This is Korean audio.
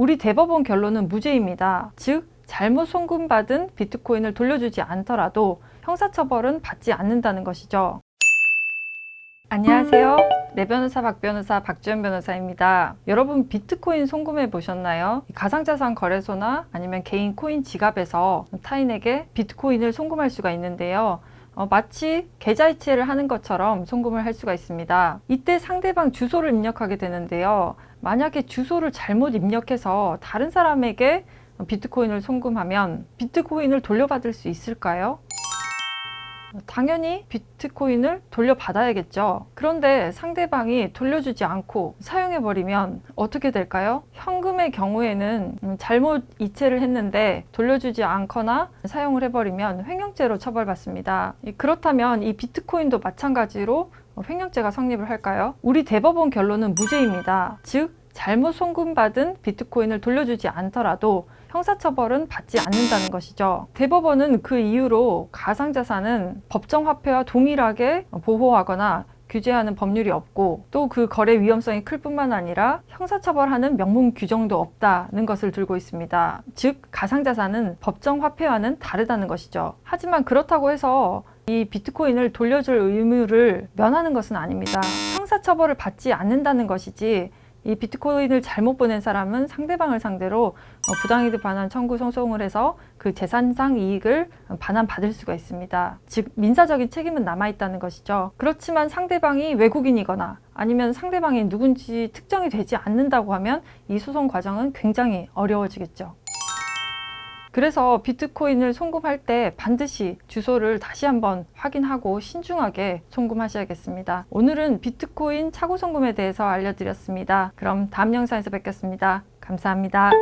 우리 대법원 결론은 무죄입니다. 즉, 잘못 송금받은 비트코인을 돌려주지 않더라도 형사처벌은 받지 않는다는 것이죠. 안녕하세요. 내 변호사 박 변호사 박주연 변호사입니다. 여러분 비트코인 송금해 보셨나요? 가상자산 거래소나 아니면 개인 코인 지갑에서 타인에게 비트코인을 송금할 수가 있는데요. 어, 마치 계좌이체를 하는 것처럼 송금을 할 수가 있습니다. 이때 상대방 주소를 입력하게 되는데요. 만약에 주소를 잘못 입력해서 다른 사람에게 비트코인을 송금하면 비트코인을 돌려받을 수 있을까요? 당연히 비트코인을 돌려받아야겠죠. 그런데 상대방이 돌려주지 않고 사용해버리면 어떻게 될까요? 현금의 경우에는 음, 잘못 이체를 했는데 돌려주지 않거나 사용을 해버리면 횡령죄로 처벌받습니다. 이- 그렇다면 이 비트코인도 마찬가지로 어, 횡령죄가 성립을 할까요? 우리 대법원 결론은 무죄입니다. 즉, 잘못 송금받은 비트코인을 돌려주지 않더라도 형사처벌은 받지 않는다는 것이죠. 대법원은 그 이유로 가상자산은 법정화폐와 동일하게 보호하거나 규제하는 법률이 없고 또 그 거래 위험성이 클 뿐만 아니라 형사처벌하는 명문 규정도 없다는 것을 들고 있습니다. 즉, 가상자산은 법정 화폐와는 다르다는 것이죠. 하지만 그렇다고 해서 이 비트코인을 돌려줄 의무를 면하는 것은 아닙니다. 형사처벌을 받지 않는다는 것이지 이 비트코인을 잘못 보낸 사람은 상대방을 상대로 어, 부당이득 반환 청구 소송을 해서 그 재산상 이익을 반환받을 수가 있습니다. 즉 민사적인 책임은 남아 있다는 것이죠. 그렇지만 상대방이 외국인이거나 아니면 상대방이 누군지 특정이 되지 않는다고 하면 이 소송 과정은 굉장히 어려워지겠죠. 그래서 비트코인을 송금할 때 반드시 주소를 다시 한번 확인하고 신중하게 송금하셔야겠습니다. 오늘은 비트코인 차고 송금에 대해서 알려드렸습니다. 그럼 다음 영상에서 뵙겠습니다. 감사합니다.